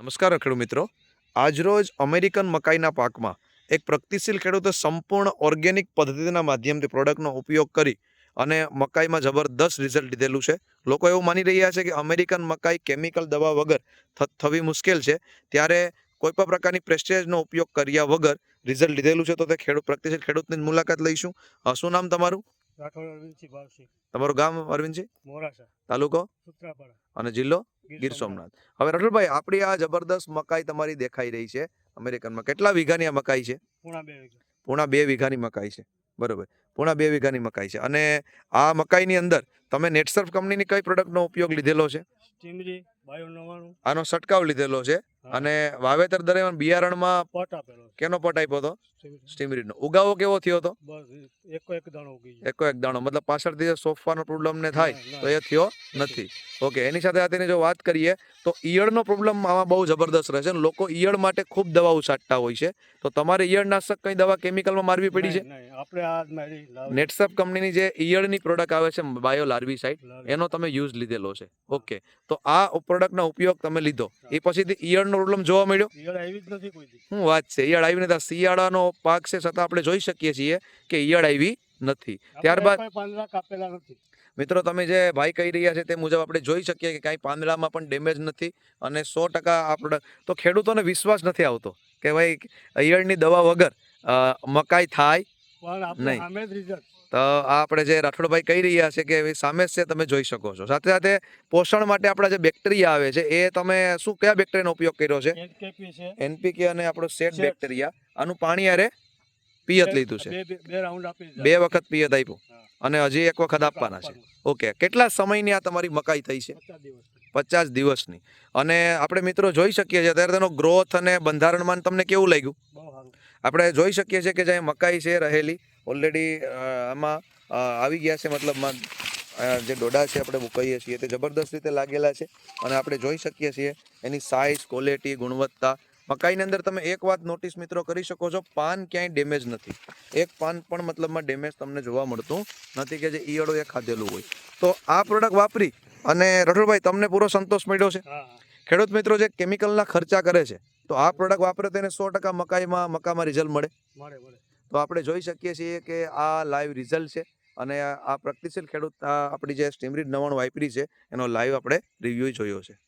નમસ્કાર ખેડૂત મિત્રો. આજરોજ અમેરિકન મકાઈના પાકમાં એક પ્રગતિશીલ ખેડૂતે સંપૂર્ણ ઓર્ગેનિક પદ્ધતિના માધ્યમથી પ્રોડક્ટનો ઉપયોગ કરી અને મકાઈમાં જબરદસ્ત રિઝલ્ટ લીધેલું છે. લોકો એવું માની રહ્યા છે કે અમેરિકન મકાઈ કેમિકલ દવા વગર થવી મુશ્કેલ છે. ત્યારે કોઈ પણ પ્રકારની પ્રેસ્ટેજનો ઉપયોગ કર્યા વગર રિઝલ્ટ લીધેલું છે તો તે ખેડૂત પ્રગતિશીલ ખેડૂતની મુલાકાત લઈશું. શું નામ તમારું? તમારું ગામ અરવિંદજી મોરાસા તાલુકો? અને જિલ્લો? ગીર સોમનાથ. હવે રટુલભાઈ આપણી આ જબરદસ્ત મકાઈ તમારી દેખાઈ રહી છે અમેરિકનમાં. કેટલા વીઘાની આ મકાઈ છે? પૂણા બે વીઘા. પૂણા બે વીઘાની મકાઈ છે. બરોબર. પૂણા બે વીઘાની મકાઈ છે. અને આ મકાઈની અંદર તમે નેટસર્ફ કંપનીની કઈ પ્રોડક્ટનો ઉપયોગ લીધેલો છે? આનો છંટકાવ લીધેલો છે અને વાવેતર દરમિયાન બિયારણમાં પટ આપેલો કેનો પટ આપ્યો હતો? સ્ટીમરીનો. ઉગાવો કેવો થયો હતો? એકો એક દાણો ઉગી એકો એક દાણો. મતલબ પાછળથી સોફવાનો પ્રોબ્લેમ ને થાય તો એ થયો નથી. ઓકે એની સાથે સાથે જો વાત કરીએ તો ઈયળનો પ્રોબ્લેમ આમાં બહુ જબરદસ્ત રહે છે અને લોકો ઈયળ માટે ખૂબ દવાઓ છાંટતા હોય છે. તો તમારે ઈયળનાશક કઈ દવા કેમિકલમાં મારવી પડી છે. આપણે આ. નેટસપ કંપનીની જે ઈયળની પ્રોડક્ટ આવે છે બાયો લાર્વીસાઇડ એનો તમે યુઝ લીધેલો છે. ઓકે. તો આ પ્રોડક્ટનો ઉપયોગ તમે લીધો. એ પછીથી ઈયળનો પ્રોબ્લેમ જોવા મળ્યો? ઈયળ આવી જ નથી કોઈ શું વાત છે? ઈયળ આવી નથી શિયાળાનો પાક છે છતાં આપણે જોઈ શકીએ છીએ કે ઈયળ આવી નથી. ત્યારબાદ કાપેલા નથી. મિત્રો તમે જે ભાઈ કહી રહ્યા છે તે મુજબ આપણે જોઈ શકીએ કે કાંઈ પાંદડામાં પણ ડેમેજ નથી અને સો ટકા આ પ્રોડક્ટ તો ખેડૂતોને વિશ્વાસ નથી આવતો કે ભાઈ ઈયળની દવા વગર મકાઈ થાય પણ આપણે નહીં. તો આ આપણે જે રાઠોડભાઈ કહી રહ્યા છે કે સામે છે તમે જોઈ શકો છો. સાથે સાથે પોષણ માટે આપણા જે બેક્ટેરિયા આવે છે એ તમે શું કયા બેક્ટેરિયાનો ઉપયોગ કર્યો છે? એનપીકે અને આપણો સેટ બેક્ટેરિયા. આનું પાણી અરે પિયત લીધું છે. બે- વખત પિયત આપ્યું. અને હજી એક વખત આપવાના છે. ઓકે કેટલા સમયની આ તમારી મકાઈ થઈ છે? પચાસ દિવસની. અને આપણે મિત્રો જોઈ શકીએ છીએ અત્યારે તેનો ગ્રોથ અને બંધારણમાં તમને કેવું લાગ્યું? આપણે જોઈ શકીએ છીએ કે જે મકાઈ છે રહેલી ઓલરેડી આમાં આવી ગયા છે. મતલબમાં જે ડોડા છે આપણે કહીએ છીએ તે જબરદસ્ત રીતે લાગેલા છે અને આપણે જોઈ શકીએ છીએ એની સાઇઝ ક્વોલિટી ગુણવત્તા. મકાઈની અંદર તમે એક વાત નોટિસ મિત્રો કરી શકો છો પાન ક્યાંય ડેમેજ નથી. એક પાન પણ મતલબમાં ડેમેજ તમને જોવા મળતું નથી કે જે ઈયળોએ એ ખાધેલું હોય. તો આ પ્રોડક્ટ વાપરી અને રઠોડભાઈ તમને પૂરો સંતોષ મળ્યો છે? ખેડૂત મિત્રો જે કેમિકલના ખર્ચા કરે છે તો આ પ્રોડક્ટ વાપરે તેને સો ટકા મકાઈમાં મકામાં રિઝલ્ટ મળે. મળે મળે. તો આપણે જોઈ શકીએ છીએ કે આ લાઈવ રિઝલ્ટ છે અને આ પ્રગતિશીલ ખેડૂત આપણી જે સ્ટીમરીડ નવાણું વાઈપરી છે, એનો લાઈવ આપણે રિવ્યૂ જોયો છે.